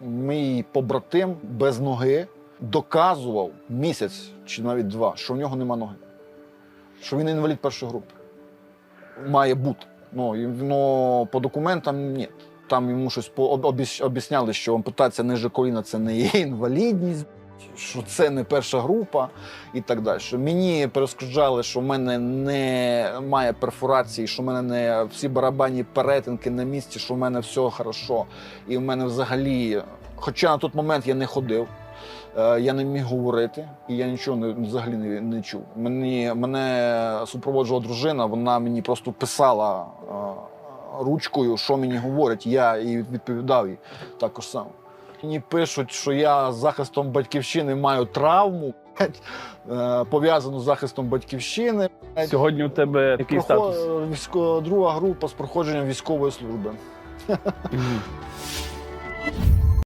Мій побратим без ноги доказував місяць чи навіть два, що в нього нема ноги. Що він інвалід першої групи. Має бути. Ну, ну по документам ні. Там йому щось по- об- обіс- об'ясняли, що ампутація ниже коліна це не є інвалідність, що це не перша група і так далі. Мені перешкоджали, що в мене немає перфорації, що в мене не всі барабанні перетинки на місці, що в мене все хорошо. І в мене взагалі, хоча на той момент я не ходив, е, я не міг говорити, і я нічого не, взагалі не, не чув. Мені, мене супроводжувала дружина, вона мені просто писала е, ручкою, що мені говорять. Я і відповідав їй також само. Мені пишуть, що я з захистом батьківщини маю травму, е, пов'язану з захистом батьківщини. Сьогодні у тебе який Прохо- статус? Друга група з проходженням військової служби. Мгм.